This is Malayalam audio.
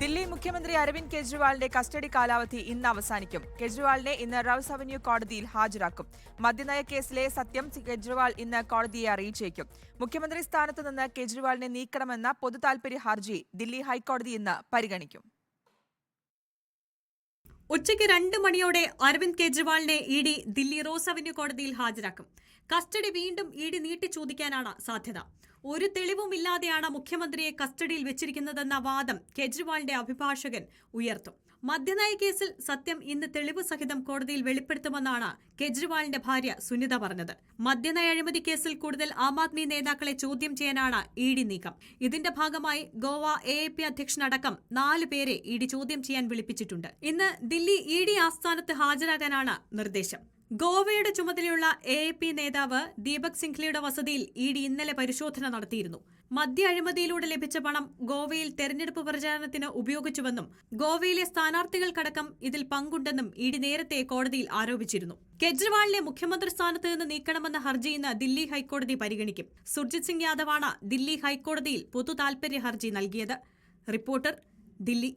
ദില്ലി മുഖ്യമന്ത്രി അരവിന്ദ് കെജ്രിവാളിന്റെ കസ്റ്റഡി കാലാവധി ഇന്ന് അവസാനിക്കും. കെജ്രിവാളിനെ ഇന്ന് റൌസ് അവന്യൂ കോടതിയിൽ ഹാജരാക്കും. മദ്യനയ കേസിലെ സത്യം കെജ്രിവാൾ ഇന്ന് കോടതിയെ അറിയിച്ചേക്കും. മുഖ്യമന്ത്രി സ്ഥാനത്ത് നിന്ന് കെജ്രിവാളിനെ നീക്കണമെന്ന പൊതു താൽപര്യ ഹർജി ദില്ലി ഹൈക്കോടതി ഇന്ന് പരിഗണിക്കും. ഉച്ചയ്ക്ക് രണ്ട് മണിയോടെ അരവിന്ദ് കെജ്രിവാളിനെ E D Delhi Rouse Avenue കോടതിയിൽ ഹാജരാക്കും. കസ്റ്റഡി വീണ്ടും ഇ ഡി നീട്ടി ചോദിക്കാനാണ് സാധ്യത. ഒരു തെളിവുമില്ലാതെയാണ് മുഖ്യമന്ത്രിയെ കസ്റ്റഡിയിൽ വെച്ചിരിക്കുന്നതെന്ന വാദം കെജ്രിവാളിന്റെ അഭിഭാഷകൻ ഉയർത്തും. മദ്യനയ കേസിൽ സത്യം ഇന്ന് തെളിവ് സഹിതം കോടതിയിൽ വെളിപ്പെടുത്തുമെന്നാണ് കെജ്രിവാളിന്റെ ഭാര്യ സുനിത പറഞ്ഞത്. മദ്യനയ അഴിമതി കേസിൽ കൂടുതൽ ആം ആദ്മി നേതാക്കളെ ചോദ്യം ചെയ്യാനാണ് ഇ ഡി നീക്കം. ഇതിന്റെ ഭാഗമായി ഗോവ എ എ പി അധ്യക്ഷനടക്കം നാല് പേരെ ഇ ഡി ചോദ്യം ചെയ്യാൻ വിളിപ്പിച്ചിട്ടുണ്ട്. ഇന്ന് ദില്ലി ഇ ഡി ആസ്ഥാനത്ത് ഹാജരാകാനാണ് നിർദ്ദേശം. ഗോവയുടെ ചുമതലയുള്ള എ എ പി നേതാവ് ദീപക് സിംഗ്ലിയുടെ വസതിയിൽ ഇ ഡി ഇന്നലെ പരിശോധന നടത്തിയിരുന്നു. മദ്യ അഴിമതിയിലൂടെ ലഭിച്ച പണം ഗോവയിൽ തെരഞ്ഞെടുപ്പ് പ്രചാരണത്തിന് ഉപയോഗിച്ചുവെന്നും ഗോവയിലെ സ്ഥാനാർത്ഥികൾക്കടക്കം ഇതിൽ പങ്കുണ്ടെന്നും ഇ ഡി നേരത്തെ കോടതിയിൽ ആരോപിച്ചിരുന്നു. കെജ്രിവാളിനെ മുഖ്യമന്ത്രി സ്ഥാനത്ത് നിന്ന് നീക്കണമെന്ന ഹർജി ഇന്ന് ദില്ലി ഹൈക്കോടതി പരിഗണിക്കും. സുർജിത് സിംഗ് യാദവാണ് ദില്ലി ഹൈക്കോടതിയിൽ പൊതു താൽപര്യ ഹർജി നൽകിയത്. റിപ്പോർട്ടർ ദില്ലി.